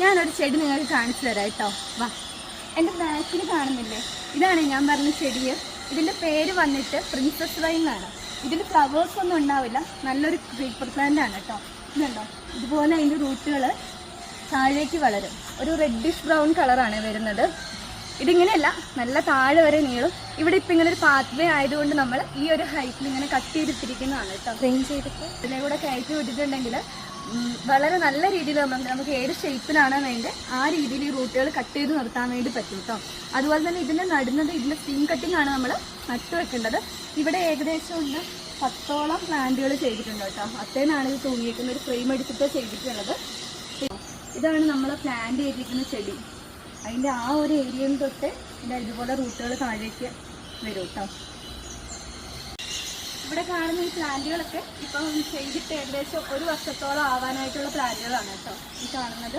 ഞാനൊരു ചെടി നിങ്ങൾക്ക് കാണിച്ചു തരാം കേട്ടോ. വാ. എന്റെ ബാക്കിൽ കാണുന്നില്ലേ? ഇതാണ് ഞാൻ പറഞ്ഞ ചെടി ഇതിന്റെ പേര് വന്നിട്ട് പ്രിൻസസ് വൈൻ എന്നാണ് ഇതിന് ഫ്ലവേഴ്സ് ഒന്നും ഉണ്ടാവില്ല. നല്ലൊരു ക്രീപ്പർ പ്ലാന്റ് ആണ് കേട്ടോ. ഇതുണ്ടോ? ഇതുപോലെ അതിന്റെ റൂട്ടുകൾ താഴേക്ക് വളരും. ഒരു റെഡിഷ് ബ്രൗൺ കളറാണ് വരുന്നത്. ഇതിങ്ങനെയല്ല നല്ല താഴെ വരെ നീളും. ഇവിടെ ഇപ്പം ഇങ്ങനെ ഒരു പാത്വേ ആയതുകൊണ്ട് നമ്മൾ ഈ ഒരു ഹൈറ്റിൽ ഇങ്ങനെ കട്ട് ചെയ്തിട്ടിരിക്കുന്നതാണ് കേട്ടോ. ഫ്രെയിം ചെയ്തിട്ട്? ഇതിനെ കൂടെ കയറ്റി വിട്ടിട്ടുണ്ടെങ്കിൽ വളരെ നല്ല രീതിയിൽ നമുക്ക് ഏത് ഷേപ്പിലാണ് വേണ്ടത് ആ രീതിയിൽ ഈ റൂട്ടുകൾ കട്ട് ചെയ്ത് നിർത്താൻ വേണ്ടി പറ്റും കേട്ടോ അതുപോലെ തന്നെ ഇതിന്റെ നടുന്നത് ഇതിന്റെ സ്റ്റീം കട്ടിംഗ് ആണ് നമ്മൾ നട്ടു വെക്കേണ്ടത്. ഇവിടെ ഏകദേശം ഉണ്ട് പത്തോളം പ്ലാന്റുകൾ ചെയ്തിട്ടുണ്ട് കേട്ടോ അത്തേനാണ് ഇത് തൂങ്ങിയിരിക്കുന്ന ഒരു ഫ്രെയിം എടുത്തിട്ട് ചെയ്തിട്ടുള്ളത്. ഇതാണ് നമ്മൾ പ്ലാന്റ് ചെയ്തിരിക്കുന്ന ചെടി. അതിന്റെ ആ ഒരു ഏരിയയിൽ തൊട്ട് ഇതിന്റെ ഇതുപോലെ റൂട്ടുകൾ താഴേക്ക് വരും കേട്ടോ ഇവിടെ കാണുന്ന ഈ പ്ലാന്റുകളൊക്കെ ഇപ്പം ചെയ്തിട്ട് ഏകദേശം ഒരു വർഷത്തോളം ആവാനായിട്ടുള്ള പ്ലാന്റുകളാണ് കേട്ടോ ഈ കാണുന്നത്.